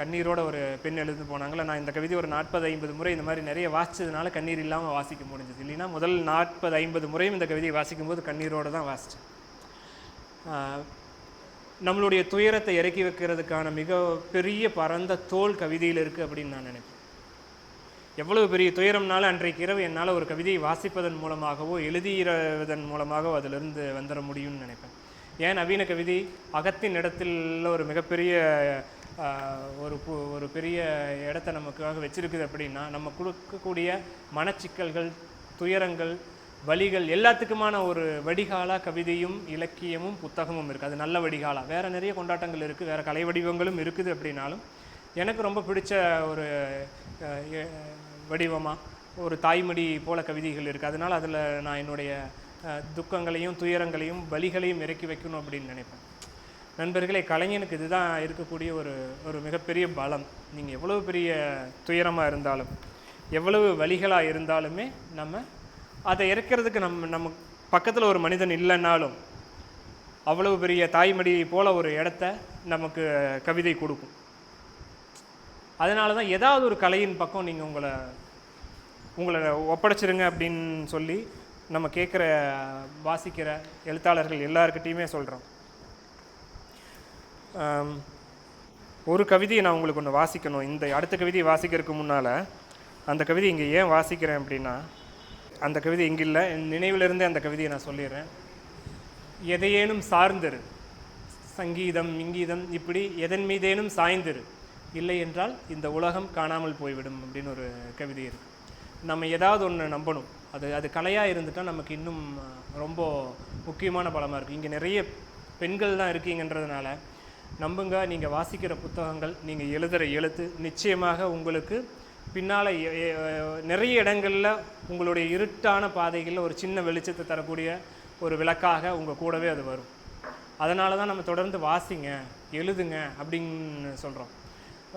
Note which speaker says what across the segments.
Speaker 1: கண்ணீரோட ஒரு பெண் எழுந்து போனாங்களே நான் இந்த கவிதை ஒரு நாற்பது ஐம்பது முறை இந்த மாதிரி நிறைய வாசிச்சதுனால கண்ணீர் இல்லாமல் வாசிக்க முடிஞ்சது. இல்லைன்னா முதல் நாற்பது ஐம்பது முறையும் இந்த கவிதையை வாசிக்கும்போது கண்ணீரோடு தான் வாசித்தேன் நம்மளுடைய துயரத்தை இறக்கி வைக்கிறதுக்கான மிக பெரிய பரந்த தோல் கவிதையில் இருக்குது அப்படின்னு நான் நினைப்பேன். எவ்வளவு பெரிய துயரம்னாலும் அன்றைக்கு இரவு என்னால் ஒரு கவிதையை வாசிப்பதன் மூலமாகவோ எழுதுகிறதன் மூலமாகவோ அதிலிருந்து வந்துட முடியும்னு நினைப்பேன். ஏன் நவீன கவிதை அகத்தின் இடத்தில் ஒரு மிகப்பெரிய ஒரு பு- ஒரு பெரிய இடத்த நமக்காக வச்சுருக்குது அப்படின்னா நம்ம கொடுக்கக்கூடிய மனச்சிக்கல்கள் துயரங்கள் வழிகள் எல்லாத்துக்குமான ஒரு வடிகாலா கவிதையும் இலக்கியமும் புத்தகமும் இருக்குது அது நல்ல வடிகாலா. வேறு நிறைய கொண்டாட்டங்கள் இருக்குது வேறு கலை வடிவங்களும் இருக்குது அப்படின்னாலும் எனக்கு ரொம்ப பிடிச்ச ஒரு வடிவமாக ஒரு தாய்மடி போல கவிதைகள் இருக்குது அதனால் அதில் நான் என்னுடைய துக்கங்களையும் துயரங்களையும் வலிகளையும் இறக்கி வைக்கணும் அப்படின்னு நினைப்பேன். நண்பர்களே கலைஞனுக்கு இதுதான் இருக்கக்கூடிய ஒரு ஒரு மிகப்பெரிய பலம். நீங்கள் எவ்வளவு பெரிய துயரமாக இருந்தாலும் எவ்வளவு வழிகளாக இருந்தாலுமே நம்ம அதை இறக்கிறதுக்கு நம்ம நம்ம பக்கத்தில் ஒரு மனிதன் இல்லைன்னாலும் அவ்வளவு பெரிய தாய்மடி போல ஒரு இடத்த நமக்கு கவிதை கொடுக்கும். அதனால தான் ஏதாவது ஒரு கலையின் பக்கம் நீங்கள் உங்களை உங்களை ஒப்படைச்சிருங்க அப்படின்னு சொல்லி நம்ம கேட்குற வாசிக்கிற எழுத்தாளர்கள் எல்லாருக்கிட்டேயுமே சொல்கிறோம் ஒரு கவிதையை நான் உங்களுக்கு ஒன்று வாசிக்கணும். இந்த அடுத்த கவிதையை வாசிக்கிறதுக்கு முன்னால் அந்த கவிதை இங்கே ஏன் வாசிக்கிறேன் அப்படின்னா அந்த கவிதை இங்கே இல்லை. என் நினைவிலிருந்தே அந்த கவிதையை நான் சொல்லிடுறேன். எதையேனும் சார்ந்திரு. சங்கீதம் இங்கீதம் இப்படி எதன் மீதேனும் சாய்ந்திரு. இல்லை என்றால் இந்த உலகம் காணாமல் போய்விடும் அப்படின்னு ஒரு கவிதை இருக்குது நம்ம ஏதாவது ஒன்று நம்பணும். அது அது கலையாக இருந்துட்டால் நமக்கு இன்னும் ரொம்ப முக்கியமான பலமாக இருக்குது இங்கே நிறைய பெண்கள் தான் இருக்கீங்கன்றதுனால நம்புங்க நீங்கள் வாசிக்கிற புத்தகங்கள் நீங்கள் எழுதுகிற எழுத்து நிச்சயமாக உங்களுக்கு பின்னால் நிறைய இடங்களில் உங்களுடைய இருட்டான பாதைகளில் ஒரு சின்ன வெளிச்சத்தை தரக்கூடிய ஒரு விளக்காக உங்கள் கூடவே அது வரும். அதனால தான் நம்ம தொடர்ந்து வாசிங்க எழுதுங்க அப்படின்னு சொல்கிறோம்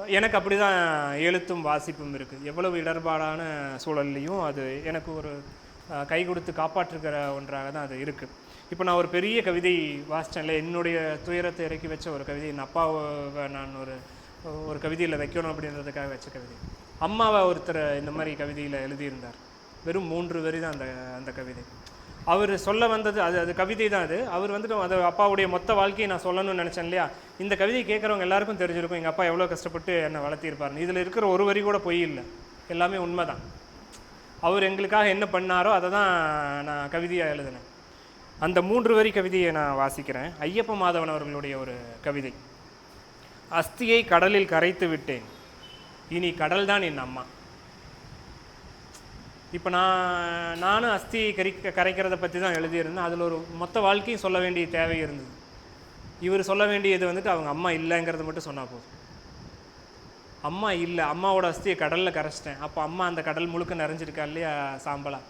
Speaker 1: எனக்கு அப்படி தான் எழுத்தும் வாசிப்பும் இருக்குது எவ்வளவு இடர்பாடான சூழல்லையும் அது எனக்கு ஒரு கை கொடுத்து காப்பாற்றுக்கிற ஒன்றாக தான் அது இருக்குது இப்போ நான் ஒரு பெரிய கவிதை வாசித்தேன்ல என்னுடைய துயரத்தை இறக்கி வச்ச ஒரு கவிதை. என் அப்பாவை நான் ஒரு ஒரு கவிதையில் வைக்கணும் அப்படின்றதுக்காக வச்ச கவிதை. அம்மாவை ஒருத்தர் இந்த மாதிரி கவிதையில் எழுதியிருந்தார். வெறும் மூன்று வரி தான் அந்த அந்த கவிதை. அவர் சொல்ல வந்தது அது அது கவிதை தான் அது. அவர் வந்துட்டு அது அப்பாவுடைய மொத்த வாழ்க்கையை நான் சொல்லணும்னு நினச்சேன் இல்லையா? இந்த கவிதை கேட்குறவங்க எல்லாருக்கும் தெரிஞ்சிருக்கும் எங்கள் அப்பா எவ்வளோ கஷ்டப்பட்டு என்னை வளர்த்திருப்பாருன்னு இதில் இருக்கிற ஒரு வரி கூட பொய் இல்லை. எல்லாமே உண்மை தான் அவர் எங்களுக்காக என்ன பண்ணாரோ அதை தான் நான் கவிதையாக எழுதினேன். அந்த மூன்று வரி கவிதையை நான் வாசிக்கிறேன். ஐயப்ப மாதவன் அவர்களுடைய ஒரு கவிதை. அஸ்தியை கடலில் கரைத்து விட்டேன். இனி கடல் தான் என் அம்மா. இப்போ நான் நானும் அஸ்தி கரிக்க கரைக்கிறத பற்றி தான் எழுதியிருந்தேன். அதில் ஒரு மொத்த வாழ்க்கையும் சொல்ல வேண்டிய தேவை இருந்தது. இவர் சொல்ல வேண்டியது வந்துட்டு அவங்க அம்மா இல்லைங்கிறத மட்டும் சொன்னால் போதும். அம்மா இல்லை அம்மாவோட அஸ்தியை கடலில் கரைச்சிட்டேன். அப்போ அம்மா அந்த கடல் முழுக்க நிறைஞ்சிருக்கா இல்லையா சாம்பலா?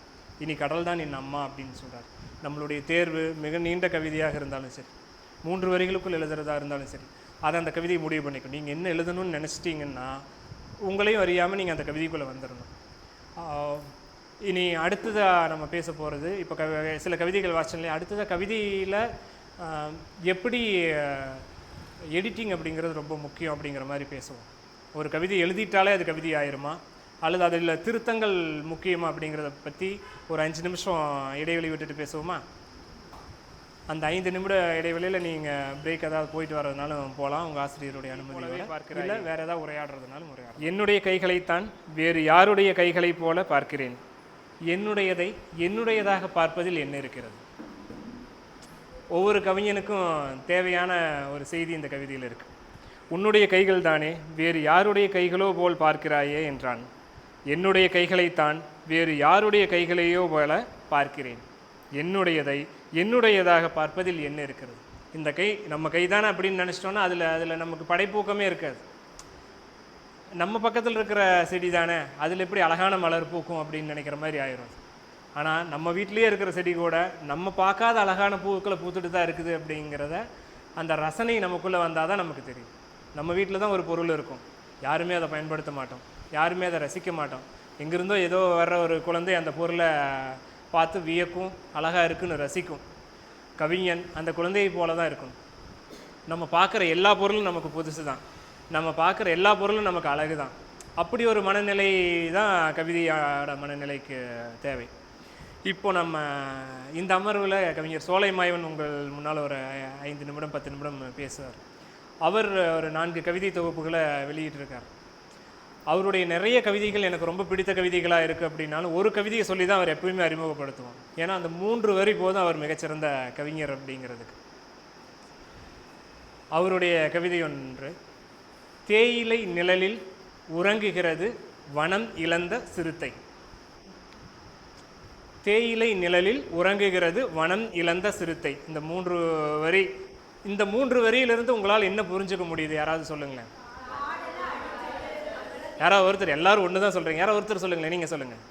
Speaker 1: இனி கடல் தான் என் அம்மா அப்படின்னு சொல்கிறார் நம்மளுடைய தேர்வு மிக நீண்ட கவிதையாக இருந்தாலும் சரி மூன்று வரிகளுக்குள் எழுதுறதா இருந்தாலும் சரி அதை அந்த கவிதையை முடிவு பண்ணிக்கணும். நீங்கள் என்ன எழுதணும்னு நினச்சிட்டிங்கன்னா உங்களையும் அறியாமல் நீங்கள் அந்த கவிதைக்குள்ளே வந்துடணும் இனி அடுத்ததாக நம்ம பேச போகிறது இப்போ கவி சில கவிதைகள் வாசிச்சோம் அடுத்ததாக கவிதையில் எப்படி எடிட்டிங் அப்படிங்கிறது ரொம்ப முக்கியம் அப்படிங்கிற மாதிரி பேசுவோம். ஒரு கவிதை எழுதிட்டாலே அது கவிதை ஆயிருமா? அல்லது அதில் திருத்தங்கள் முக்கியமா அப்படிங்கிறத பற்றி ஒரு அஞ்சு நிமிஷம் இடைவெளி விட்டுட்டு பேசுவோமா? அந்த ஐந்து நிமிட இடைவெளியில் நீங்கள் பிரேக் ஏதாவது போயிட்டு வர்றதுனாலும் போகலாம் உங்கள் ஆசிரியருடைய அனுமதி இல்லை வேறு ஏதாவது உரையாடுறதுனாலும் உரையாடலாம் என்னுடைய கைகளைத்தான் வேறு யாருடைய கைகளைப் போல பார்க்கிறேன்? என்னுடையதை என்னுடையதாக பார்ப்பதில் என்ன இருக்கிறது? ஒவ்வொரு கவிஞனுக்கும் தேவையான ஒரு செய்தி இந்த கவிதையில் இருக்கு. உன்னுடைய கைகள் தானே வேறு யாருடைய கைகளோ போல் பார்க்கிறாயே என்றான். என்னுடைய கைகளைத்தான் வேறு யாருடைய கைகளையோ போல பார்க்கிறேன். என்னுடையதை என்னுடையதாக பார்ப்பதில் என்ன இருக்கிறது? இந்த கை நம்ம கை தானே அப்படின்னு நினச்சிட்டோன்னா அதில் அதில் நமக்கு படைப்பூக்கமே இருக்காது. நம்ம பக்கத்தில் இருக்கிற செடி தானே அதில் எப்படி அழகான மலர் பூக்கும் அப்படின்னு நினைக்கிற மாதிரி ஆயிரும். ஆனால் நம்ம வீட்டிலேயே இருக்கிற செடி கூட நம்ம பார்க்காத அழகான பூக்களை பூத்துட்டு தான் இருக்குது அப்படிங்கிறத அந்த ரசனை நமக்குள்ளே வந்தால் தான் நமக்கு தெரியும். நம்ம வீட்டில் தான் ஒரு பொருள் இருக்கும். யாருமே அதை பயன்படுத்த மாட்டோம். யாருமே அதை ரசிக்க மாட்டோம். எங்கேருந்தோ ஏதோ வர்ற ஒரு குழந்தை அந்த பொருளை பார்த்து வியக்கும் அழகாக இருக்குன்னு ரசிக்கும். கவிஞன் அந்த குழந்தையை போல தான் இருக்கும். நம்ம பார்க்குற எல்லா பொருளும் நமக்கு புதுசு தான். நம்ம பார்க்குற எல்லா பொருளும் நமக்கு அழகு தான். அப்படி ஒரு மனநிலை தான் கவிதையோட மனநிலைக்கு தேவை. இப்போ நம்ம இந்த அமர்வில் கவிஞர் சோலை மாயவன் உங்கள் முன்னால் ஒரு ஐந்து நிமிடம் பத்து நிமிடம் பேசுவார். அவர் ஒரு நான்கு கவிதை தொகுப்புகளை வெளியிட்டிருக்கார். அவருடைய நிறைய கவிதைகள் எனக்கு ரொம்ப பிடித்த கவிதைகளாக இருக்குது அப்படின்னாலும் ஒரு கவிதையை சொல்லி தான் அவர் எப்பயுமே அறிமுகப்படுத்துவோம் ஏன்னா அந்த மூன்று வரி போதும் அவர் மிகச்சிறந்த கவிஞர் அப்படிங்கிறதுக்கு. அவருடைய கவிதை ஒன்று தேயிலை நிழலில் உறங்குகிறது வனம் இழந்த சிறுத்தை. தேயிலை நிழலில் உறங்குகிறது வனம் இழந்த சிறுத்தை. இந்த மூன்று வரி இந்த மூன்று வரியிலிருந்து உங்களால் என்ன புரிஞ்சுக்க முடியுது? யாராவது சொல்லுங்களேன். யாராவது ஒருத்தர் எல்லாரும் ஒன்று தான் சொல்கிறீங்க யாராவது ஒருத்தர் சொல்லுங்களேன் நீங்கள் சொல்லுங்கள்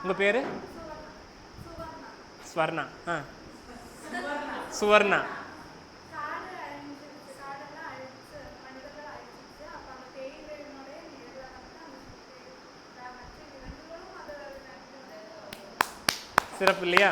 Speaker 1: உங்கள் பேர்? ஸ்வர்ணா ஆ. சுவர்ணா. சிறப்பு இல்லையா?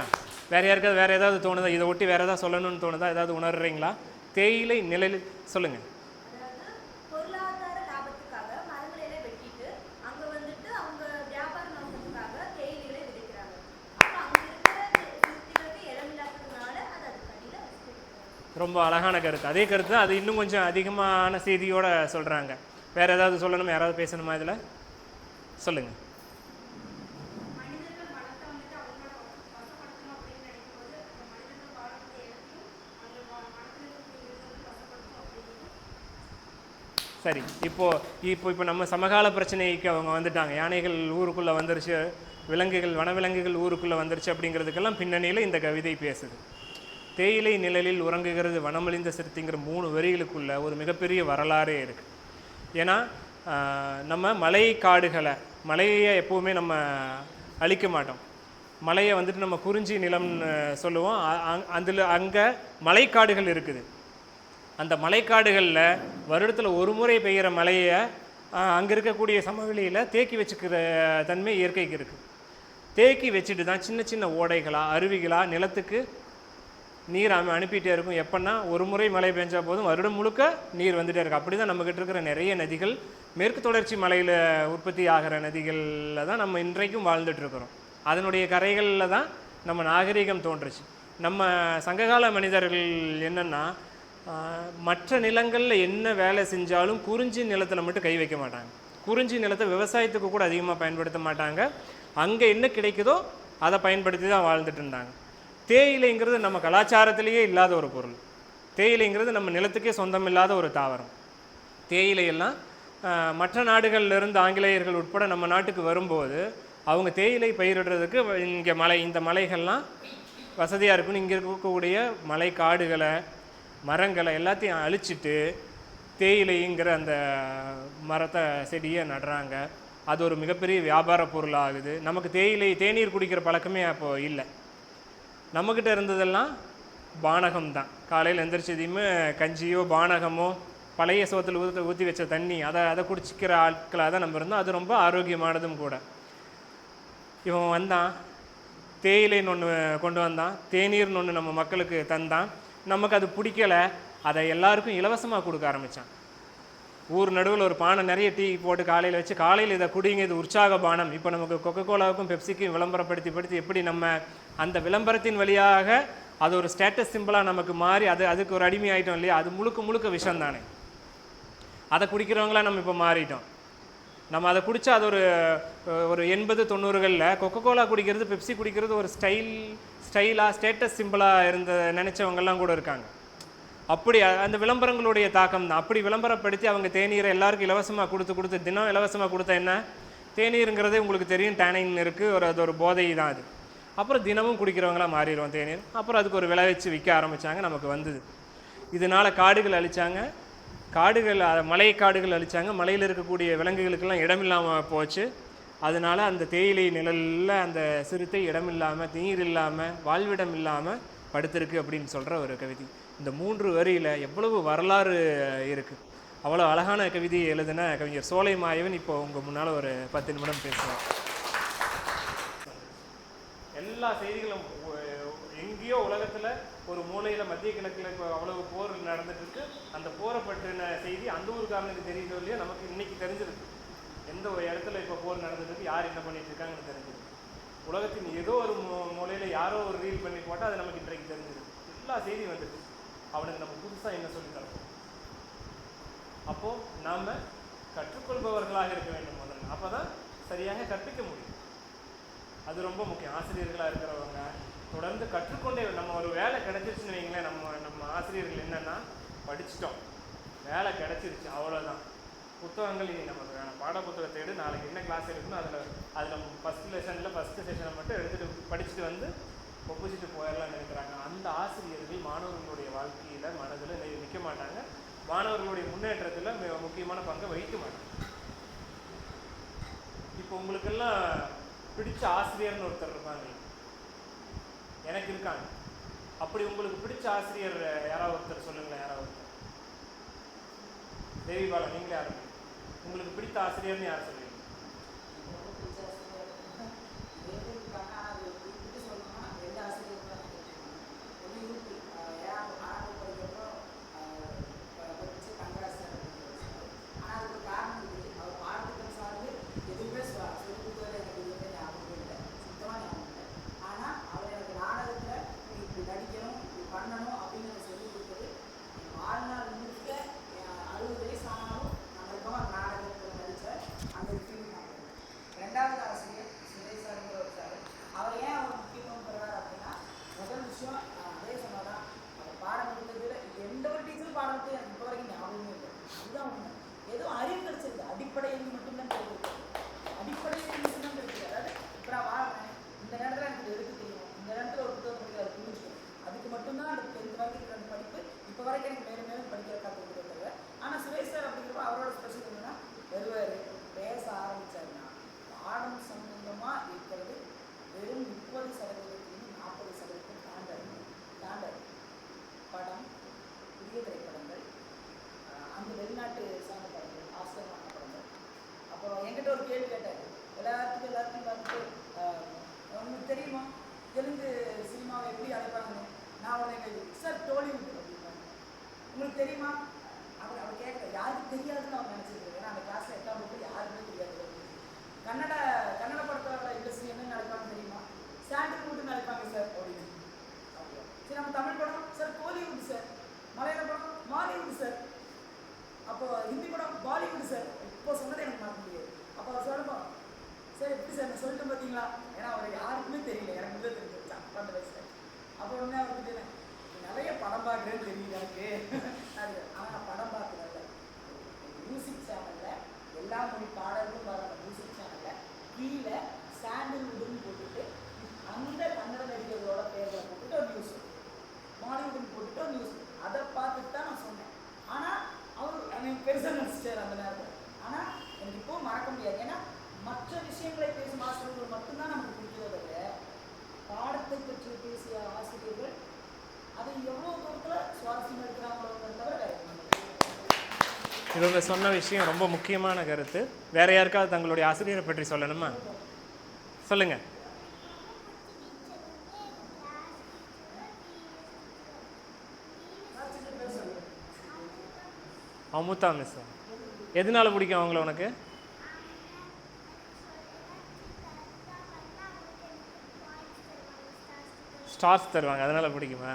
Speaker 1: வேற யாருக்காவது வேற ஏதாவது தோணுதா? இதை ஒட்டி வேற ஏதாவது சொல்லணும்னு தோணுதா? ஏதாவது உணர்றீங்களா? தேயிலை நிழலில் சொல்லுங்கள்
Speaker 2: அதாவது பொருளாதார லாபத்துக்காக மரங்களை எல்லாம் வெட்டிட்டு அங்க வந்துட்டு அவங்க வியாபார நோக்கத்துக்காக தேயிலைகளை விதைக்கிறாங்க அப்ப அங்க இருக்கிற சிறுத்தைகளுக்கு இடம் இல்லாததுனால அது அதுக்கு அடியில வச்சுக்கிறாங்க
Speaker 1: ரொம்ப அழகான கருத்து. அதே கருத்து அது இன்னும் கொஞ்சம் அதிகமான செய்தியோட சொல்கிறாங்க வேற ஏதாவது சொல்லணுமா? யாராவது பேசணுமா இதில்? சொல்லுங்கள் சரி. இப்போ இப்போ இப்போ நம்ம சமகால பிரச்சனைக்கு அவங்க வந்துட்டாங்க. யானைகள் ஊருக்குள்ளே வந்துருச்சு. விலங்குகள் வனவிலங்குகள் ஊருக்குள்ளே வந்துருச்சு அப்படிங்கிறதுக்கெல்லாம் பின்னணியில் இந்த கவிதை பேசுது. தேயிலை நிழலில் உறங்குகிறது வனமளிந்த சிறுத்தைங்கிற மூணு வரிகளுக்குள்ள ஒரு மிகப்பெரிய வரலாறே இருக்குது ஏன்னா நம்ம மலை காடுகளை மலையை எப்போவுமே நம்ம அழிக்க மாட்டோம். மலையை வந்துட்டு நம்ம குறிஞ்சி நிலம்னு சொல்லுவோம். அதில் அங்கே மலைக்காடுகள் இருக்குது. அந்த மலைக்காடுகளில் வருடத்தில் ஒரு முறை பெய்கிற மலையை அங்கே இருக்கக்கூடிய சமவெளியில் தேக்கி வச்சுக்கிற தன்மை இயற்கைக்கு இருக்குது தேக்கி வச்சுட்டு தான் சின்ன சின்ன ஓடைகளாக அருவிகளாக நிலத்துக்கு நீர் அனு அனுப்பிட்டே இருக்கும். எப்போன்னா ஒரு முறை மழை பெஞ்சால் போதும். வருடம் முழுக்க நீர் வந்துகிட்டே இருக்கும் அப்படி தான் நம்மக்கிட்ட இருக்கிற நிறைய நதிகள். மேற்கு தொடர்ச்சி மலையில் உற்பத்தி ஆகிற நதிகளில் தான் நம்ம இன்றைக்கும் வாழ்ந்துட்டு இருக்கிறோம். அதனுடைய கரைகளில் தான் நம்ம நாகரிகம் தோன்றுச்சு. நம்ம சங்ககால மனிதர்கள் என்னென்னா மற்ற நிலங்களில் என்ன வேலை செஞ்சாலும் குறிஞ்சி நிலத்தில் மட்டும் கை வைக்க மாட்டாங்க. குறிஞ்சி நிலத்தை விவசாயத்துக்கு கூட அதிகமாக பயன்படுத்த மாட்டாங்க. அங்கே என்ன கிடைக்குதோ அதை பயன்படுத்தி தான் வாழ்ந்துட்டு இருந்தாங்க. தேயிலைங்கிறது நம்ம கலாச்சாரத்திலேயே இல்லாத ஒரு பொருள். தேயிலைங்கிறது நம்ம நிலத்துக்கே சொந்தம் இல்லாத ஒரு தாவரம். தேயிலையெல்லாம் மற்ற நாடுகளிலிருந்து ஆங்கிலேயர்கள் உட்பட நம்ம நாட்டுக்கு வரும்போது அவங்க தேயிலை பயிரிடுறதுக்கு இங்கே மலை இந்த மலைகள்லாம் வசதியாக இருக்குன்னு இங்கே இருக்கக்கூடிய மலை காடுகளை மரங்களை எல்லாத்தையும் அழிச்சிட்டு தேயிலைங்கிற அந்த மரத்தை செடியை நடுறாங்க. அது ஒரு மிகப்பெரிய வியாபார பொருள் ஆகுது நமக்கு தேயிலை தேநீர் குடிக்கிற பழக்கமே அப்போது இல்லை. நம்மக்கிட்ட இருந்ததெல்லாம் பானகம் தான் காலையில் எந்திரிச்சதையுமே கஞ்சியோ பானகமோ பழைய சோத்தில் ஊற்ற ஊற்றி வச்ச தண்ணி அதை அதை குடிச்சிக்கிற ஆட்களாக தான் நம்ம இருந்தோம். அது ரொம்ப ஆரோக்கியமானதும் கூட. இவன் வந்தான். தேயிலைன்னு ஒன்று கொண்டு வந்தான். தேநீர்னு ஒன்று நம்ம மக்களுக்கு தந்தான். நமக்கு அது பிடிக்கல. அதை எல்லாருக்கும் இலவசமாக கொடுக்க ஆரம்பித்தான் ஊர் நடுவில் ஒரு பானை நிறைய டீ போட்டு காலையில் வச்சு காலையில் இதை குடிங்க இது உற்சாக பானம். இப்போ நமக்கு கொக்கோ கோலாவுக்கும் பெப்சிக்கும் விளம்பரப்படுத்தி படுத்தி எப்படி நம்ம அந்த விளம்பரத்தின் வழியாக அது ஒரு ஸ்டேட்டஸ் சிம்பிளாக நமக்கு மாறி அது அதுக்கு ஒரு அடிமை ஆகிட்டோம் இல்லையா? அது முழுக்க முழுக்க விஷம் தானே அதை குடிக்கிறவங்களாம் நம்ம இப்போ மாறிட்டோம். நம்ம அதை குடித்தா அது ஒரு ஒரு எண்பது தொண்ணூறுகளில் கொக்கோ கோலா குடிக்கிறது பெப்சி குடிக்கிறது ஒரு ஸ்டைல் ஸ்டைலாக ஸ்டேட்டஸ் சிம்பிளாக இருந்த நினச்சவங்கெல்லாம் கூட இருக்காங்க. அப்படி அந்த விளம்பரங்களுடைய தாக்கம் தான் அப்படி விளம்பரப்படுத்தி அவங்க தேநீரை எல்லாருக்கும் இலவசமாக கொடுத்து கொடுத்து தினம் இலவசமாக கொடுத்தா என்ன? தேநீருங்கிறதே உங்களுக்கு தெரியும் டேனின் இருக்குது ஒரு அது ஒரு போதை தான் அது. அப்புறம் தினமும் குடிக்கிறவங்களாம் மாறிடுவோம் தேநீர். அப்புறம் அதுக்கு ஒரு விளை வச்சு விற்க ஆரம்பித்தாங்க நமக்கு வந்தது. இதனால் காடுகள் அழிச்சாங்க. காடுகள் மலை காடுகள் அழிச்சாங்க. மலையில் இருக்கக்கூடிய விலங்குகளுக்கெல்லாம் இடமில்லாமல் போச்சு. அதனால் அந்த தேயிலை நிழலில் அந்த சிறுத்தை இடமில்லாமல் நீர் இல்லாமல் வாழ்விடம் இல்லாமல் படுத்திருக்கு அப்படின்னு சொல்கிற ஒரு கவிதை. இந்த மூன்று வரியில் எவ்வளவு வரலாறு இருக்குது அவ்வளோ அழகான கவிதையை எழுதின கவிஞர் சோலை மாயவன் இப்போ உங்கள் முன்னால் ஒரு பத்து நிமிடம் பேசுகிறோம் எல்லா செய்திகளும் எங்கேயோ உலகத்தில் ஒரு மூலையில் மத்திய கிழக்கில் இப்போ அவ்வளவு போர் நடந்துட்டுருக்கு அந்த போரை பற்றின செய்தி அந்த ஊருக்காரனுக்கு தெரியுதோ இல்லையோ நமக்கு இன்றைக்கி தெரிஞ்சிருக்கு. எந்த ஒரு இடத்துல இப்போ போர் நடந்துருக்கு யார் என்ன பண்ணிட்டு இருக்காங்கன்னு தெரிஞ்சிருக்கு. உலகத்தின் ஏதோ ஒரு மூலையில் யாரோ ஒரு ரீல் பண்ணி போட்டால் அது நமக்கு இன்றைக்கு தெரிஞ்சிருக்கு. எல்லா செய்தியும் வந்துருக்கு அவனுக்கு நம்ம புதுசாக என்ன சொல்லி தரப்போம் அப்போது நாம் கற்றுக்கொள்பவர்களாக இருக்க வேண்டும் முதல்ல. அப்போ தான் சரியாக கற்பிக்க முடியும். அது ரொம்ப முக்கியம். ஆசிரியர்களாக இருக்கிறவங்க தொடர்ந்து கற்றுக்கொண்டே நம்ம ஒரு வேலை கிடச்சிருச்சுன்னு வைங்களேன் நம்ம நம்ம ஆசிரியர்கள் என்னென்னா படிச்சிட்டோம். வேலை கிடச்சிருச்சு அவ்வளோதான் புத்தகங்கள் இனி நமக்கு வேணும். பாட புத்தகத்தை எடு நாளைக்கு என்ன கிளாஸ் இருக்குன்னு அதில் அதில் ஃபஸ்ட் லெசனில் ஃபஸ்ட்டு செஷனை மட்டும் எடுத்துகிட்டு படிச்சுட்டு வந்து ஒப்பிச்சுட்டு போயிடலாம்னு நினைக்கிறாங்க அந்த ஆசிரியர்கள் மாணவர்களுடைய வாழ்க்கையில் மனதில் நிற்க மாட்டாங்க. மாணவர்களுடைய முன்னேற்றத்தில் மிக முக்கியமான பங்கை வகிக்க மாட்டாங்க. இப்போ உங்களுக்கெல்லாம் பிடிச்ச ஆசிரியர்னு ஒருத்தர் இருப்பாங்க. எனக்கு இருக்காங்க. அப்படி உங்களுக்கு பிடிச்ச ஆசிரியர் யாராவது ஒருத்தர் சொல்லுங்களேன் யாராவது ஒருத்தர். தேவி பாலா நீங்களே யாரும் உங்களுக்கு பிடித்த ஆசிரியர்னு யார் சொல்லுவீங்க?
Speaker 3: எல்லா மொழி பாடல்களும் வர மியூசிக் சேனலில் கீழே சாண்டில்வுட்னு போட்டுட்டு அந்த கன்னட நடிகர்களோட பேர்களை போட்டுட்டு ஒரு நியூஸ் மாலிவுட்னு போட்டுட்டு ஒரு நியூஸ் அதை பார்த்துட்டு தான் நான் சொன்னேன் ஆனால் அவர் எனக்கு பெருசாக நினச்சிட்டார் அந்த நேரத்தில் ஆனால் எனக்கு இப்போ மறக்க முடியாது ஏன்னா மற்ற விஷயங்களை பேசும் ஆசிரியர்கள் மட்டும்தான் நமக்கு பிடிக்கிறத தவிர பாடத்தை பற்றி பேசிய ஆசிரியர்கள் அதை எவ்வளோ தூரத்தில் சுவாரஸ்யமாக இருக்கிறாங்களோங்கிறத தவிர வேற ஒண்ணும் இல்லை.
Speaker 1: இவங்க சொன்ன விஷயம் ரொம்ப முக்கியமான கருத்து. வேற யாருக்காவது தங்களுடைய ஆசிரியரை பற்றி சொல்லணுமா? சொல்லுங்க. அமுதா மிஸ் எதனால பிடிக்கும் அவங்கள உனக்கு? ஸ்டார்ஸ் தருவாங்க அதனால பிடிக்குமா?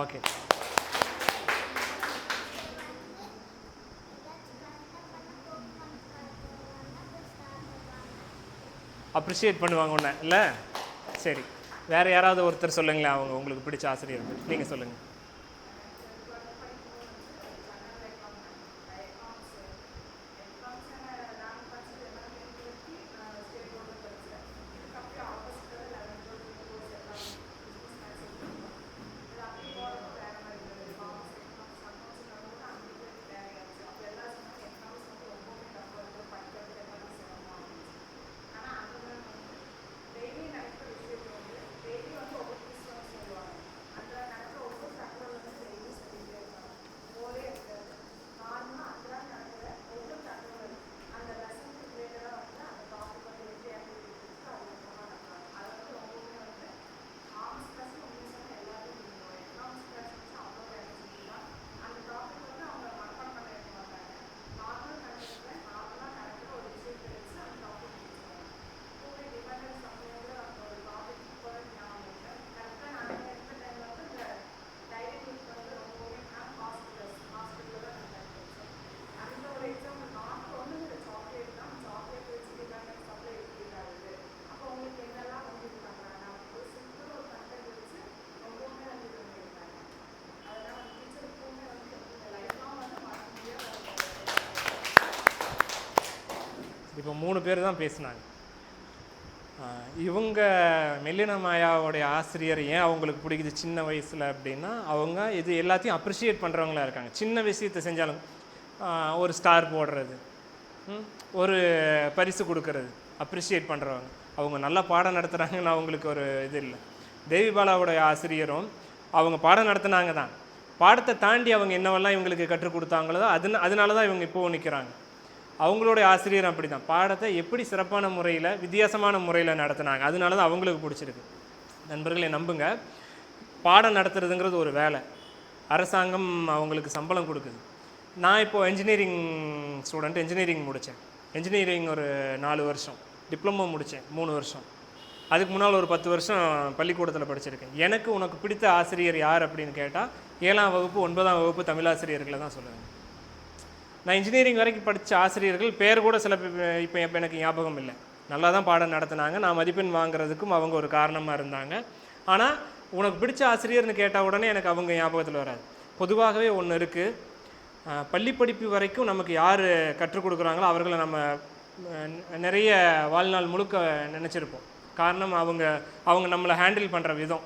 Speaker 1: ஓகே அப்ரிஷியேட் பண்ணுவாங்க ஒன்று இல்லை? சரி. வேறு யாராவது ஒருத்தர் சொல்லுங்களேன் அவங்க உங்களுக்கு பிடிச்ச ஆசிரியர் நீங்கள் சொல்லுங்கள் இப்போ மூணு பேர் தான் பேசினாங்க. இவங்க மெல்லின மாயாவுடைய ஆசிரியர் ஏன் அவங்களுக்கு பிடிக்குது சின்ன வயசில் அப்படின்னா அவங்க இது எல்லாத்தையும் அப்ரிஷியேட் பண்ணுறவங்களா இருக்காங்க. சின்ன விஷயத்தை செஞ்சாலும் ஒரு ஸ்டார் போடுறது ஒரு பரிசு கொடுக்கறது அப்ரிஷியேட் பண்ணுறவங்க அவங்க நல்லா பாடம் நடத்துகிறாங்கன்னு அவங்களுக்கு ஒரு இது இல்லை. தேவி பாலாவுடைய ஆசிரியரும் அவங்க பாடம் நடத்துனாங்க தான். பாடத்தை தாண்டி அவங்க என்னவெல்லாம் இவங்களுக்கு கற்றுக் கொடுத்தாங்களோ அதன் அதனால தான் இவங்க இப்போவும் நிற்கிறாங்க அவங்களுடைய ஆசிரியர் அப்படி தான் பாடத்தை எப்படி சிறப்பான முறையில் வித்தியாசமான முறையில் நடத்தினாங்க அதனால தான் அவங்களுக்கு பிடிச்சிருக்கு. நண்பர்களை நம்புங்க. பாடம் நடத்துறதுங்கிறது ஒரு வேலை. அரசாங்கம் அவங்களுக்கு சம்பளம் கொடுக்குது. நான் இப்போது இன்ஜினியரிங் ஸ்டூடெண்ட் இன்ஜினியரிங் முடித்தேன் இன்ஜினியரிங் ஒரு நாலு வருஷம். டிப்ளமோ முடித்தேன் மூணு வருஷம். அதுக்கு முன்னால் ஒரு பத்து வருஷம் பள்ளிக்கூடத்தில் படிச்சிருக்கேன். எனக்கு உனக்கு பிடித்த ஆசிரியர் யார் அப்படின்னு கேட்டால் ஏழாம் வகுப்பு ஒன்பதாம் வகுப்பு தமிழாசிரியர்களை தான் சொல்லுவேன். நான் இன்ஜினியரிங் வரைக்கும் படித்த ஆசிரியர்கள் பேர் கூட சில இப்போ இப்போ எனக்கு ஞாபகம் இல்லை. நல்லா தான் பாடம் நடத்துனாங்க. நான் மதிப்பெண் வாங்குறதுக்கும் அவங்க ஒரு காரணமாக இருந்தாங்க. ஆனால் உனக்கு பிடிச்ச ஆசிரியர்னு கேட்டால் உடனே எனக்கு அவங்க ஞாபகத்தில் வராது. பொதுவாகவே ஒன்று இருக்குது பள்ளி படிப்பு வரைக்கும் நமக்கு யார் கற்றுக் கொடுக்குறாங்களோ அவர்களை நம்ம நிறைய வாழ்நாள் முழுக்க நினச்சிருப்போம். காரணம் அவங்க அவங்க நம்மளை ஹேண்டில் பண்ணுற விதம்.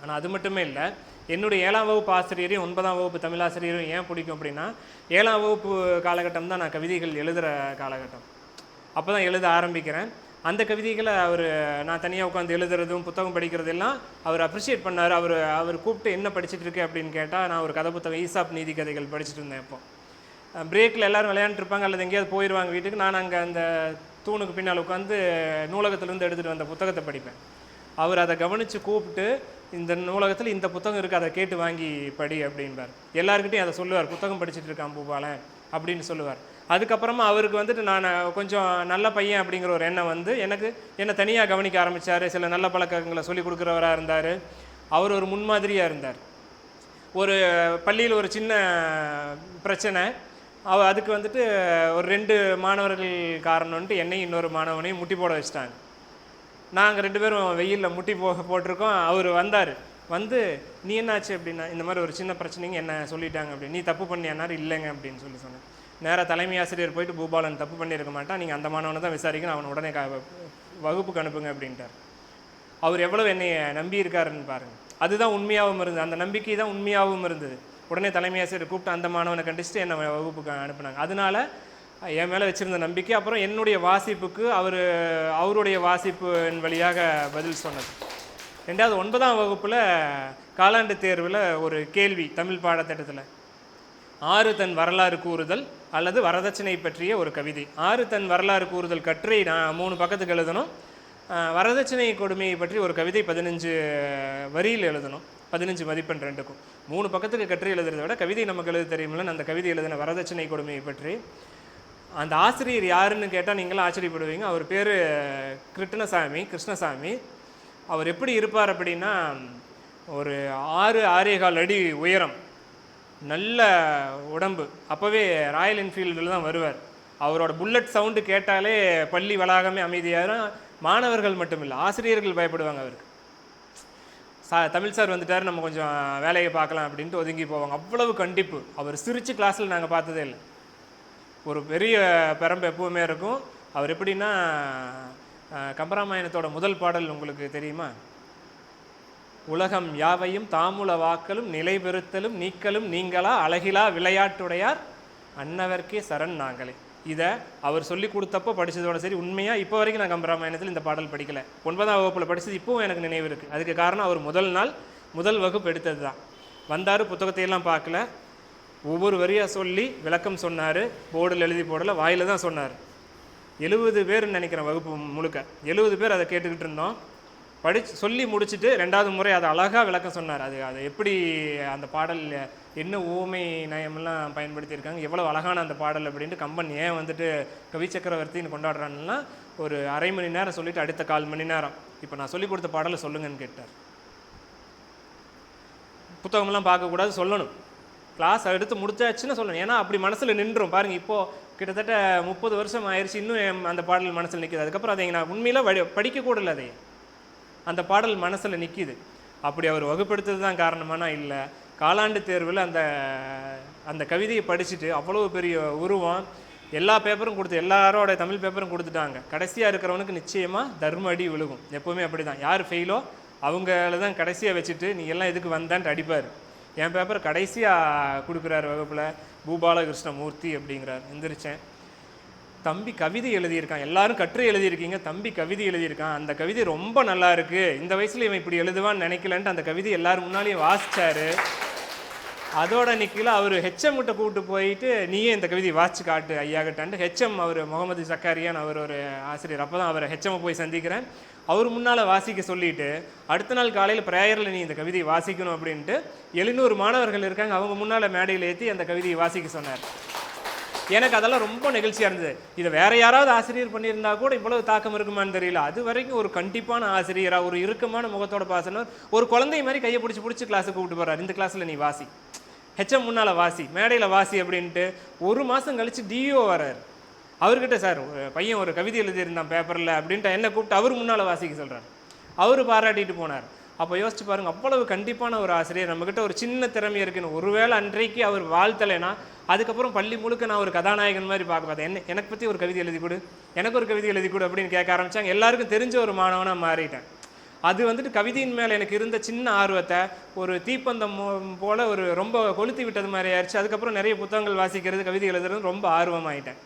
Speaker 1: ஆனால் அது மட்டுமே இல்லை. என்னுடைய ஏழாம் வகுப்பு ஆசிரியரையும் ஒன்பதாம் வகுப்பு தமிழாசிரியரும் ஏன் பிடிக்கும் அப்படின்னா ஏழாம் வகுப்பு காலகட்டம் தான் நான் கவிதைகள் எழுதுகிற காலகட்டம். அப்போ தான் எழுத ஆரம்பிக்கிறேன். அந்த கவிதைகளை அவர் நான் தனியாக உட்காந்து எழுதுறதும் புத்தகம் படிக்கிறதெல்லாம் அவர் அப்ரிஷியேட் பண்ணார். அவர் அவர் கூப்பிட்டு என்ன படிச்சுட்டு இருக்கு அப்படின்னு கேட்டால் நான் ஒரு கதை புத்தகம் ஈசாப் நீதி கதைகள் படிச்சுட்டு இருந்தேன் இப்போ. பிரேக்கில் எல்லோரும் விளையாண்டுருப்பாங்க அல்லது எங்கேயாவது போயிடுவாங்க வீட்டுக்கு. நான் அங்கே அந்த தூணுக்கு பின்னால் உட்காந்து நூலகத்திலேருந்து எடுத்துகிட்டு வந்த புத்தகத்தை படிப்பேன். அவர் அதை கவனித்து கூப்பிட்டு இந்த நூலகத்தில் இந்த புத்தகம் இருக்குது அதை கேட்டு வாங்கி படி அப்படின்பார். எல்லாருக்கிட்டையும் அதை சொல்லுவார் புத்தகம் படிச்சுட்டு இருக்கான் பூபாலன் அப்படின்னு சொல்லுவார். அதுக்கப்புறமா அவருக்கு வந்துட்டு நான் கொஞ்சம் நல்ல பையன் அப்படிங்கிற ஒரு எண்ணம் வந்து எனக்கு என்னை தனியாக கவனிக்க ஆரம்பித்தார் சில நல்ல பழக்கங்களை சொல்லிக் கொடுக்குறவராக இருந்தார். அவர் ஒரு முன்மாதிரியாக இருந்தார். ஒரு பள்ளியில் ஒரு சின்ன பிரச்சனை. அவ அதுக்கு வந்துட்டு ஒரு ரெண்டு மாணவர்கள் காரணம்ன்ட்டு என்னையும் இன்னொரு மாணவனையும் முட்டி போட வச்சிட்டாங்க. நாங்கள் ரெண்டு பேரும் வெயிலில் முட்டி போக போட்டிருக்கோம். அவர் வந்தார். வந்து நீ என்னாச்சு அப்படின்னா இந்த மாதிரி ஒரு சின்ன பிரச்சனைங்க என்ன சொல்லிட்டாங்க அப்படின்னு. நீ தப்பு பண்ணியானார் இல்லைங்க அப்படின்னு சொல்லி சொன்னேன் நேராக தலைமை ஆசிரியர் போயிட்டு பூபாலன் தப்பு பண்ணியிருக்க மாட்டான். நீங்கள் அந்த மாணவனை தான் விசாரிக்கணும். அவனை உடனே க வகுப்புக்கு அனுப்புங்க அப்படின்ட்டார். அவர் எவ்வளோ என்னை நம்பி இருக்காருன்னு பாருங்கள் அதுதான் உண்மையாகவும் இருந்தது. அந்த நம்பிக்கை தான் உண்மையாகவும் இருந்தது. உடனே தலைமை ஆசிரியர் கூப்பிட்டு அந்த மாணவனை கண்டிச்சுட்டு என்னை வகுப்புக்கு அனுப்புனாங்க. அதனால என் மேலே வச்சுருந்த நம்பிக்கை. அப்புறம் என்னுடைய வாசிப்புக்கு அவர் அவருடைய வாசிப்பின் வழியாக பதில் சொன்னது. ரெண்டாவது ஒன்பதாம் வகுப்பில் காலாண்டு தேர்வில் ஒரு கேள்வி தமிழ் பாடத்திட்டத்தில். ஆறு தன் வரலாறு கூறுதல் அல்லது வரதட்சணை பற்றிய ஒரு கவிதை. ஆறு தன் வரலாறு கூறுதல் கற்றை நான் மூணு பக்கத்துக்கு எழுதணும். வரதட்சணை கொடுமையை பற்றி ஒரு கவிதை பதினஞ்சு வரியில் எழுதணும். பதினஞ்சு மதிப்பெண் ரெண்டுக்கும். மூணு பக்கத்துக்கு கற்று எழுதுறதை விட கவிதை நமக்கு எழுத தெரியுமில்ல அந்த கவிதை எழுதின வரதட்சணை கொடுமையை பற்றி. அந்த ஆசிரியர் யாருன்னு கேட்டால் நீங்களும் ஆச்சரியப்படுவீங்க. அவர் பேர் கிருஷ்ணசாமி கிருஷ்ணசாமி. அவர் எப்படி இருப்பார் அப்படின்னா ஒரு ஆறு ஆறேகால் அடி உயரம் நல்ல உடம்பு. அப்போவே ராயல் என்ஃபீல்டில் தான் வருவார். அவரோட புல்லட் சவுண்டு கேட்டாலே பள்ளி வளாகமே அமைதியாயிரும். மாணவர்கள் மட்டும் இல்லை ஆசிரியர்கள் பயப்படுவாங்க அவருக்கு. சா தமிழ் சார் வந்துட்டார் நம்ம கொஞ்சம் வேலையை பார்க்கலாம் அப்படின்ட்டு ஒதுங்கி போவாங்க. அவ்வளவு கண்டிப்பு. அவர் சிரித்து கிளாஸில் நாங்கள் பார்த்ததே இல்லை. ஒரு பெரிய பெரம்பு எப்பவுமே இருக்கும். அவர் எப்படின்னா கம்பராமாயணத்தோட முதல் பாடல் உங்களுக்கு தெரியுமா? உலகம் யாவையும் தாமுல வாக்கலும் நிலைபெறுத்தலும் நீக்கலும் நீங்களா அழகிலா விளையாட்டுடையார் அன்னவர்க்கே சரண் நாங்களே. இதை அவர் சொல்லி கொடுத்தப்போ படித்ததோட சரி உண்மையாக இப்போ வரைக்கும் நான் கம்பராமாயணத்தில் இந்த பாடல் படிக்கல. ஒன்பதாம் வகுப்பில் படித்தது இப்போவும் எனக்கு நினைவு இருக்குது அதுக்கு காரணம் அவர் முதல் நாள் முதல் வகுப்பு எடுத்தது தான் வந்தார் புத்தகத்தையெல்லாம் பார்க்கல. ஒவ்வொரு வரியாக சொல்லி விளக்கம் சொன்னார் போர்டில் எழுதி போடல வாயில் தான் சொன்னார். எழுபது பேர்னு நினைக்கிறேன் வகுப்பு முழுக்க. எழுபது பேர் அதை கேட்டுக்கிட்டு இருந்தோம். படிச்சு சொல்லி முடிச்சுட்டு ரெண்டாவது முறை அதை அழகாக விளக்கம் சொன்னார். அது அது எப்படி அந்த பாடல் என்ன ஊமை நயமெல்லாம் பயன்படுத்தியிருக்காங்க எவ்வளோ அழகான அந்த பாடல் அப்படின்ட்டு கம்பன் ஏன் வந்துட்டு கவி சக்கரவர்த்தின்னு கொண்டாடுறான்னா ஒரு அரை மணி நேரம் சொல்லிவிட்டு அடுத்த கால் மணி நேரம். இப்போ நான் சொல்லி கொடுத்த பாடலை சொல்லுங்கன்னு கேட்டார். புத்தகம்லாம் பார்க்கக்கூடாது சொல்லணும். கிளாஸ் எடுத்து முடிச்சாச்சுன்னு சொல்லணும். ஏன்னா அப்படி மனசில் நின்றும். பாருங்கள் இப்போது கிட்டத்தட்ட முப்பது வருஷம் ஆயிடுச்சு இன்னும் என் அந்த பாடல் மனசில் நிற்கிது அதுக்கப்புறம் அதை நான் உண்மையில் வடி படிக்கக்கூட இல்லை அதை. அந்த பாடல் மனசில் நிற்கிது அப்படி அவர் வகுப்படுத்தது தான் காரணமானா இல்லை. காலாண்டு தேர்வில் அந்த அந்த கவிதையை படிச்சுட்டு அவ்வளோ பெரிய உருவம். எல்லா பேப்பரும் கொடுத்து எல்லாரோட தமிழ் பேப்பரும் கொடுத்துட்டாங்க. கடைசியாக இருக்கிறவனுக்கு நிச்சயமாக தர்ம அடி விழுகும். எப்போவுமே அப்படி தான் யார் ஃபெயிலோ அவங்கள தான் கடைசியாக வச்சுட்டு நீ எல்லாம் எதுக்கு வந்தான்ட்டு அடிப்பார். என் பேப்பர் கடைசியாக கொடுக்குறாரு வகுப்பில் பூபாலகிருஷ்ணமூர்த்தி அப்படிங்கிறார். எந்திரிச்சேன். தம்பி கவிதை எழுதியிருக்கான். எல்லாரும் கட்டுரை எழுதியிருக்கீங்க. தம்பி கவிதை எழுதியிருக்கான். அந்த கவிதை ரொம்ப நல்லா இருக்குது இந்த வயசுல இவன் இப்படி எழுதுவான்னு நினைக்கலன்ட்டு அந்த கவிதை எல்லாரும் முன்னாலேயும் வாசித்தார் அதோட நிற்கல அவர் ஹெச்எம் கிட்ட கூப்பிட்டு போயிட்டு நீயே இந்த கவிதை வாசிச்சு காட்டு ஐயா கிட்டான்ட்டு ஹெச்எம் அவர் முகமது சக்காரியான் அவர் ஒரு ஆசிரியர். அப்போ தான் அவரை ஹெச்எம் போய் சந்திக்கிறேன். அவர் முன்னால் வாசிக்க சொல்லிட்டு அடுத்த நாள் காலையில் ப்ரேயரில் நீ இந்த கவிதையை வாசிக்கணும் அப்படின்ட்டு எழுநூறு மாணவர்கள் இருக்காங்க. அவங்க முன்னால் மேடையில் ஏற்றி அந்த கவிதையை வாசிக்க சொன்னார். எனக்கு அதெல்லாம் ரொம்ப நெகிழ்ச்சியாக இருந்தது. இதை வேற யாராவது ஆசிரியர் பண்ணியிருந்தா கூட இவ்வளவு தாக்கம் இருக்குமான்னு தெரியல. அது வரைக்கும் ஒரு கண்டிப்பான ஆசிரியராக ஒரு இறுக்கமான முகத்தோட பாசனர் ஒரு குழந்தை மாதிரி கையை பிடிச்சி பிடிச்சி கிளாஸுக்கு கூப்பிட்டு போகிறார் இந்த கிளாஸில் நீ வாசி. ஹெச்எம் முன்னால் வாசி மேடையில் வாசி அப்படின்ட்டு ஒரு மாதம் கழித்து டிஓ வரார் அவர்கிட்ட சார் ஒரு பையன் ஒரு கவிதை எழுதியிருந்தான் பேப்பரில் அப்படின்ட்டு என்னை கூப்பிட்டு அவர் முன்னால் வாசிக்க சொல்கிறார் அவர் பாராட்டிட்டு போனார். அப்போ யோசிச்சு பாருங்க அவ்வளவு கண்டிப்பான ஒரு ஆசிரியர் நம்மக்கிட்ட ஒரு சின்ன திறமை இருக்குன்னு. ஒருவேளை அன்றைக்கு அவர் வாழ்த்தலைன்னா அதுக்கப்புறம் பள்ளி முழுக்க நான் ஒரு கதாநாயகன் மாதிரி பார்க்க பார்த்தேன். என்ன எனக்கு பற்றி ஒரு கவிதை எழுதி கொடு. எனக்கு ஒரு கவிதை எழுதி கொடு அப்படின்னு கேட்க ஆரம்பித்தாங்க எல்லாருக்கும் தெரிஞ்ச ஒரு மாணவனாக மாறிட்டேன். அது வந்துட்டு கவிதையின் மேலே எனக்கு இருந்த சின்ன ஆர்வத்தை ஒரு தீப்பந்தம் போல் ஒரு ரொம்ப கொளுத்தி விட்டது மாதிரி ஆயிடுச்சு அதுக்கப்புறம் நிறைய புத்தகங்கள் வாசிக்கிறது கவிதை எழுதுறது ரொம்ப ஆர்வமாயிட்டேன்.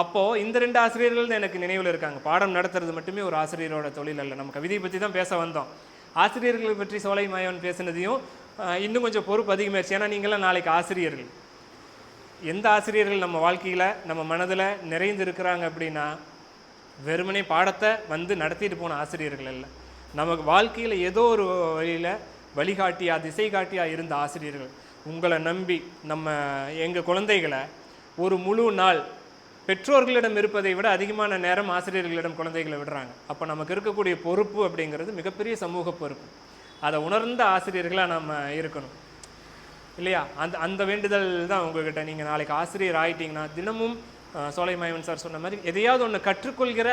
Speaker 1: அப்போது இந்த ரெண்டு ஆசிரியர்கள் தான் எனக்கு நினைவில் இருக்காங்க. பாடம் நடத்துறது மட்டுமே ஒரு ஆசிரியரோட தொழில் அல்ல. நம்ம கவிதையை பற்றி தான் பேச வந்தோம். ஆசிரியர்களை பற்றி சோலை மாயவன் பேசுனதையும் இன்னும் கொஞ்சம் பொறுப்பு அதிகமாயிருச்சு. ஏன்னா நீங்களாம் நாளைக்கு ஆசிரியர்கள். எந்த ஆசிரியர்கள் நம்ம வாழ்க்கையில் நம்ம மனதில் நிறைந்து இருக்கிறாங்க அப்படின்னா வெறுமனே பாடத்தை வந்து நடத்திட்டு போன ஆசிரியர்கள் இல்லை நமக்கு வாழ்க்கையில் ஏதோ ஒரு வழியில் வழிகாட்டியா திசை காட்டியா இருந்த ஆசிரியர்கள். உங்களை நம்பி நம்ம எங்கள் குழந்தைகளை ஒரு முழு நாள் பெற்றோர்களிடம் இருப்பதை விட அதிகமான நேரம் ஆசிரியர்களிடம் குழந்தைகளை விடுறாங்க. அப்போ நமக்கு இருக்கக்கூடிய பொறுப்பு அப்படிங்கிறது மிகப்பெரிய சமூக பொறுப்பு. அதை உணர்ந்த ஆசிரியர்களாக நம்ம இருக்கணும். இல்லையா? அந்த அந்த வேண்டுதல் தான் உங்ககிட்ட. நீங்கள் நாளைக்கு ஆசிரியர் ஆகிட்டிங்கன்னா தினமும் சோலை மாயவன் சார் சொன்ன மாதிரி எதையாவது ஒன்று கற்றுக்கொள்கிற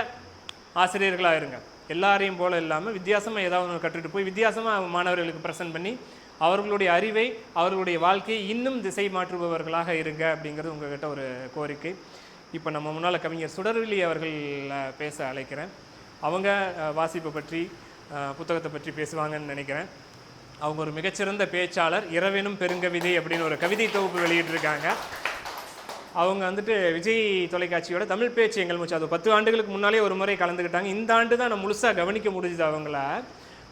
Speaker 1: ஆசிரியர்களாக இருங்க. எல்லாரையும் போல இல்லாமல் வித்தியாசமாக ஏதாவது ஒன்று கற்றுட்டு போய் வித்தியாசமாக மாணவர்களுக்கு ப்ரெசென்ட் பண்ணி அவர்களுடைய அறிவை அவர்களுடைய வாழ்க்கையை இன்னும் திசை மாற்றுபவர்களாக இருங்க அப்படிங்கிறது உங்ககிட்ட ஒரு கோரிக்கை. இப்போ நம்ம முன்னால் கவிஞர் சுடர்விழி அவர்கள் பேச அழைக்கிறேன். அவங்க வாசிப்பை பற்றி புத்தகத்தை பற்றி பேசுவாங்கன்னு நினைக்கிறேன். அவங்க ஒரு மிகச்சிறந்த பேச்சாளர் இரவெனும் பெருங்கவிதை அப்படின்னு ஒரு கவிதை தொகுப்பு வெளியிட்டிருக்காங்க. அவங்க வந்துட்டு விஜய் தொலைக்காட்சியோட தமிழ் பேச்சு எங்கள் மூச்சு. அது பத்து ஆண்டுகளுக்கு முன்னாலே ஒரு முறை கலந்துக்கிட்டாங்க இந்த ஆண்டு தான் நான் முழுசாக கவனிக்க முடிஞ்சுது அவங்கள.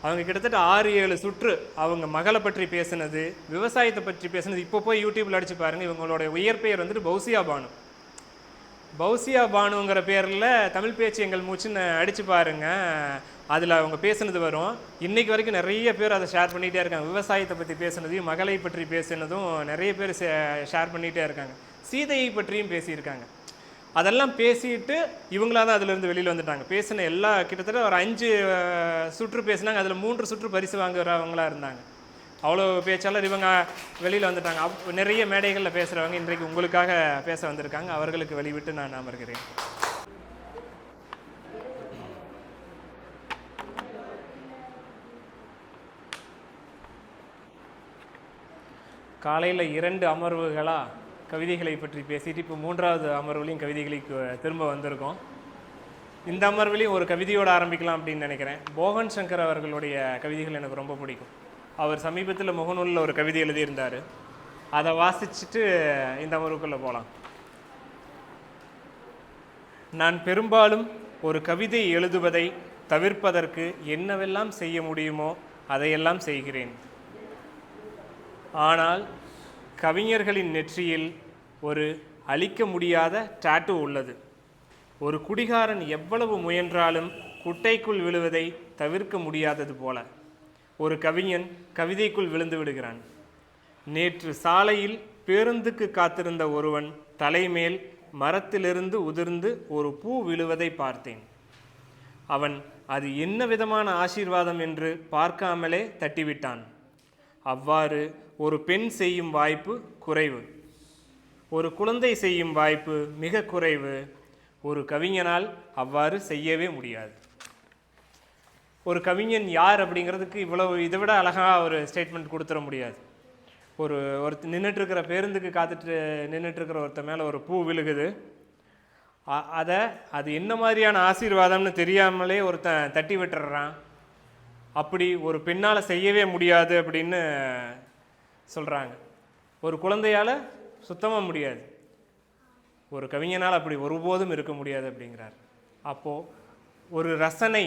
Speaker 1: அவங்க கிட்டத்தட்ட ஆறு ஏழு சுற்று அவங்க மகளை பற்றி பேசுனது விவசாயத்தை பற்றி பேசினது. இப்போ போய் யூடியூப்பில் அடிச்சு பாருங்க. இவங்களோட இயற்பெயர் வந்துட்டு பௌசியா பானு. பௌசியா பானுங்கிற பேரில் தமிழ் பேச்சு எங்கள் மூச்சுன்னு அடித்து பாருங்க. அதில் அவங்க பேசுனது வரும். இன்றைக்கி வரைக்கும் நிறைய பேர் அதை ஷேர் பண்ணிகிட்டே இருக்காங்க. விவசாயத்தை பற்றி பேசுனதையும் மகளை பற்றி பேசுனதும் நிறைய பேர் ஷேர் பண்ணிகிட்டே இருக்காங்க. சீதையை பற்றியும் பேசியிருக்காங்க. அதெல்லாம் பேசிட்டு இவங்களா தான் அதுலேருந்து வெளியில் வந்துட்டாங்க. பேசின எல்லா கிட்டத்தட்ட ஒரு அஞ்சு சுற்று பேசினாங்க. அதில் மூன்று சுற்று பரிசு வாங்குறவங்களா இருந்தாங்க. அவ்வளோ பேச்சாளர் இவங்க வெளியில் வந்துட்டாங்க. அப் நிறைய மேடைகளில் பேசுகிறவங்க இன்றைக்கு உங்களுக்காக பேச வந்திருக்காங்க. அவர்களுக்கு வெளிவிட்டு நான் அமர்கிறேன். காலையில் இரண்டு அமர்வுகளாக கவிதைகளை பற்றி பேசிட்டு இப்போ மூன்றாவது அமர்வுலையும் கவிதைகளுக்கு திரும்ப வந்திருக்கோம். இந்த அமர்வுலையும் ஒரு கவிதையோடு ஆரம்பிக்கலாம் அப்படின்னு நினைக்கிறேன். போகன் சங்கர் அவர்களுடைய கவிதைகள் எனக்கு ரொம்ப பிடிக்கும். அவர் சமீபத்தில் முகநூலில் ஒரு கவிதை எழுதியிருந்தார். அதை வாசிச்சுட்டு இந்த அமர்வுக்குள்ளே போகலாம் நான் பெரும்பாலும் ஒரு கவிதை எழுதுவதை தவிர்ப்பதற்கு என்னவெல்லாம் செய்ய முடியுமோ அதையெல்லாம் செய்கிறேன். ஆனால் கவிஞர்களின் நெற்றியில் ஒரு அழிக்க முடியாத டாட்டூ உள்ளது. ஒரு குடிகாரன் எவ்வளவு முயன்றாலும் குட்டைக்குள் விழுவதை தவிர்க்க முடியாதது போல. ஒரு கவிஞன் கவிதைக்குள் விழுந்து விடுகிறான். நேற்று சாலையில் பேருந்துக்கு காத்திருந்த ஒருவன் தலைமேல் மரத்திலிருந்து உதிர்ந்து ஒரு பூ விழுவதை பார்த்தேன். அவன் அது என்ன விதமான ஆசீர்வாதம் என்று பார்க்காமலே தட்டிவிட்டான். அவ்வாறு ஒரு பெண் செய்யும் வாய்ப்பு குறைவு. ஒரு குழந்தை செய்யும் வாய்ப்பு மிக குறைவு. ஒரு கவிஞனால் அவ்வாறு செய்யவே முடியாது. ஒரு கவிஞன் யார் அப்படிங்கிறதுக்கு இவ்வளவு இதை விட அழகாக ஒரு ஸ்டேட்மெண்ட் கொடுத்துட முடியாது. ஒரு ஒருத்தர் நின்றுட்டுருக்கிற பேருந்துக்கு காத்துட்டு நின்றுட்டுருக்கிற ஒருத்த மேலே ஒரு பூ விழுகுது. அதை அது என்ன மாதிரியான ஆசீர்வாதம்னு தெரியாமலே ஒருத்தன் தட்டி விட்டுறான். அப்படி ஒரு பெண்ணால் செய்யவே முடியாது அப்படின்னு சொல்கிறாங்க ஒரு குழந்தையால் சுத்தமாக முடியாது. ஒரு கவிஞனால் அப்படி ஒருபோதும் இருக்க முடியாது அப்படிங்கிறார். அப்போது ஒரு ரசனை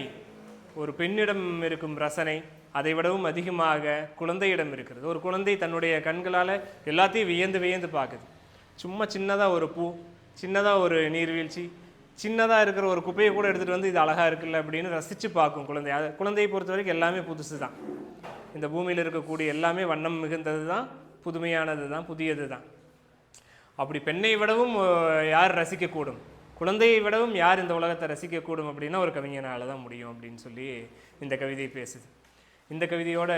Speaker 1: ஒரு பெண்ணிடம் இருக்கும் ரசனை அதை விடவும் அதிகமாக குழந்தையிடம் இருக்கிறது. ஒரு குழந்தை தன்னுடைய கண்களால் எல்லாத்தையும் வியந்து வியந்து பார்க்குது. சும்மா சின்னதாக ஒரு பூ சின்னதாக ஒரு நீர்வீழ்ச்சி சின்னதாக இருக்கிற ஒரு குப்பையை கூட எடுத்துகிட்டு வந்து இது அழகாக இருக்குல்ல அப்படின்னு ரசித்து பார்க்கும் குழந்தை. அது குழந்தையை பொறுத்த வரைக்கும் எல்லாமே புதுசு தான். இந்த பூமியில் இருக்கக்கூடிய எல்லாமே வண்ணம் மிகுந்தது தான் புதுமையானது தான் புதியது தான். அப்படி பெண்ணை விடவும் யார் ரசிக்கக்கூடும்? குழந்தையை விடவும் யார் இந்த உலகத்தை ரசிக்கக்கூடும் அப்படின்னா ஒரு கவிஞனால தான் முடியும் அப்படின்னு சொல்லி இந்த கவிதை பேசுது. இந்த கவிதையோட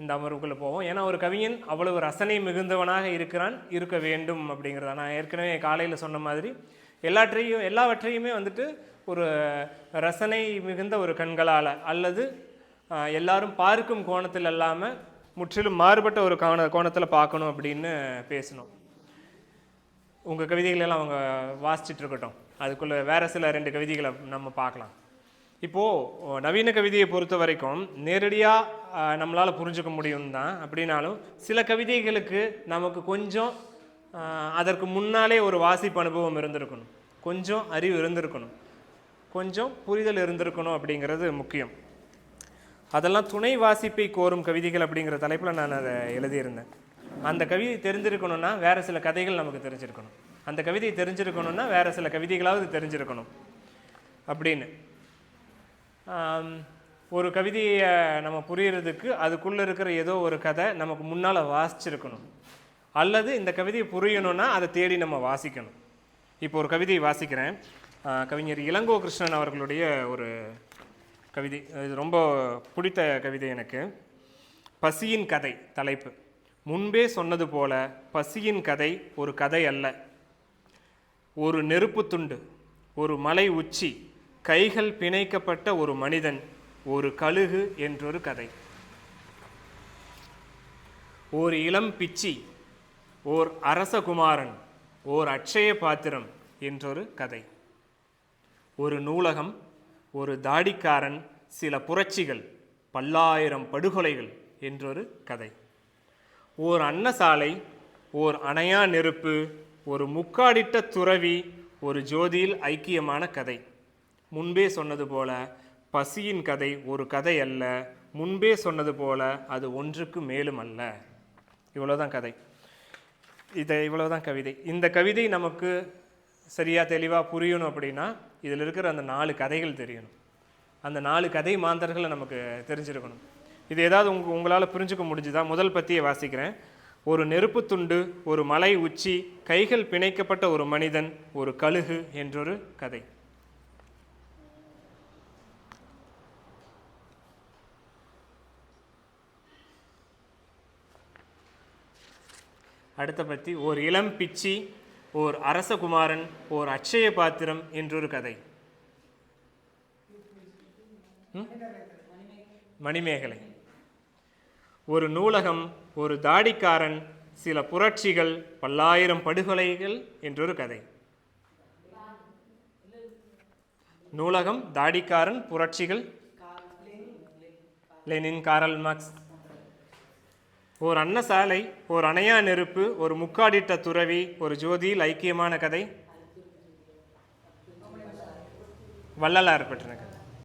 Speaker 1: இந்த அமர்வுக்குள்ளே போவோம். ஏன்னா ஒரு கவிஞன் அவ்வளவு ரசனை மிகுந்தவனாக இருக்கிறான் இருக்க வேண்டும் அப்படிங்கிறத. நான் ஏற்கனவே காலையில் சொன்ன மாதிரி எல்லாற்றையும் எல்லாவற்றையுமே வந்துட்டு ஒரு ரசனை மிகுந்த ஒரு கண்களால் அல்லது எல்லாரும் பார்க்கும் கோணத்தில் இல்லாமல் முற்றிலும் மாறுபட்ட ஒரு கோண கோணத்தில் பார்க்கணும் அப்படின்னு பேசணும் உங்கள் கவிதைகள் எல்லாம் அவங்க வாசிச்சுட்டு இருக்கட்டும். அதுக்குள்ளே வேறு சில ரெண்டு கவிதைகளை நம்ம பார்க்கலாம். இப்போது நவீன கவிதையை பொறுத்த வரைக்கும் நேரடியாக நம்மளால் புரிஞ்சுக்க முடியும் தான் அப்படின்னாலும் சில கவிதைகளுக்கு நமக்கு கொஞ்சம் அதற்கு முன்னாலே ஒரு வாசிப்பு அனுபவம் இருந்திருக்கணும். கொஞ்சம் அறிவு இருந்திருக்கணும். கொஞ்சம் புரிதல் இருந்திருக்கணும் அப்படிங்கிறது முக்கியம். அதெல்லாம் துணை வாசிப்பை கோரும் கவிதைகள் அப்படிங்கிற தலைப்பில் நான் அதை எழுதியிருந்தேன். அந்த கவிதை தெரிஞ்சிருக்கணும்னா வேறு சில கதைகள் நமக்கு தெரிஞ்சிருக்கணும். அந்த கவிதை தெரிஞ்சிருக்கணும்னா வேறு சில கவிதைகளாவது தெரிஞ்சிருக்கணும். அப்படின்னு. ஒரு கவிதையை நம்ம புரியறதுக்கு அதுக்குள்ளே இருக்கிற ஏதோ ஒரு கதை நமக்கு முன்னால் வாசிச்சிருக்கணும். அல்லது இந்த கவிதையை புரியணும்னா அதை தேடி நம்ம வாசிக்கணும். இப்போ ஒரு கவிதையை வாசிக்கிறேன். கவிஞர் இளங்கோ கிருஷ்ணன் அவர்களுடைய ஒரு கவிதை. இது ரொம்ப பிடித்த கவிதை எனக்கு. பசியின் கதை தலைப்பு. முன்பே சொன்னது போல பசியின் கதை ஒரு கதை அல்ல. ஒரு நெருப்பு துண்டு ஒரு மலை உச்சி கைகள் பிணைக்கப்பட்ட ஒரு மனிதன் ஒரு கழுகு என்றொரு கதை. ஓர் இளம் பிச்சி ஓர் அரசகுமாரன் ஓர் அட்சய பாத்திரம் என்றொரு கதை. ஒரு நூலகம் ஒரு தாடிக்காரன் சில புரட்சிகள் பல்லாயிரம் படுகொலைகள் என்றொரு கதை. ஓர் அன்னசாலை ஓர் அணையா நெருப்பு ஒரு முக்காடிட்ட துறவி ஒரு ஜோதியில் ஐக்கியமான கதை. முன்பே சொன்னது போல பசியின் கதை ஒரு கதை அல்ல. முன்பே சொன்னது போல அது ஒன்றுக்கு மேலும் அல்ல. இவ்வளோதான் கதை. இதை இவ்வளோதான் கவிதை. இந்த கவிதை நமக்கு சரியாக தெளிவாக புரியணும் அப்படின்னா இதில் இருக்கிற அந்த நாலு கதைகள் தெரியணும். அந்த நாலு கதை மாந்தர்களை நமக்கு தெரிஞ்சிருக்கணும். இது ஏதாவது உங்க உங்களால் புரிஞ்சுக்க முடிஞ்சுதா? முதல் பத்தியை வாசிக்கிறேன். ஒரு நெருப்பு துண்டு ஒரு மலை உச்சி கைகள் பிணைக்கப்பட்ட ஒரு மனிதன் ஒரு கழுகு என்றொரு கதை. அடுத்த பற்றி ஓர் இளம் பிச்சி ஓர் அரசகுமாரன் ஓர் அட்சய பாத்திரம் என்றொரு கதை. மணிமேகலை. ஒரு நூலகம் ஒரு தாடிக்காரன் சில புரட்சிகள் பல்லாயிரம் படுகொலைகள் என்றொரு கதை. நூலகம் தாடிக்காரன் புரட்சிகள். Lenin Karl Marx. ஓர் அன்னசாலை ஓர் அணையா நெருப்பு ஒரு முக்காடிட்ட துறவி ஒரு ஜோதியில் ஐக்கியமான கதை. வள்ளலார் பற்றின கதை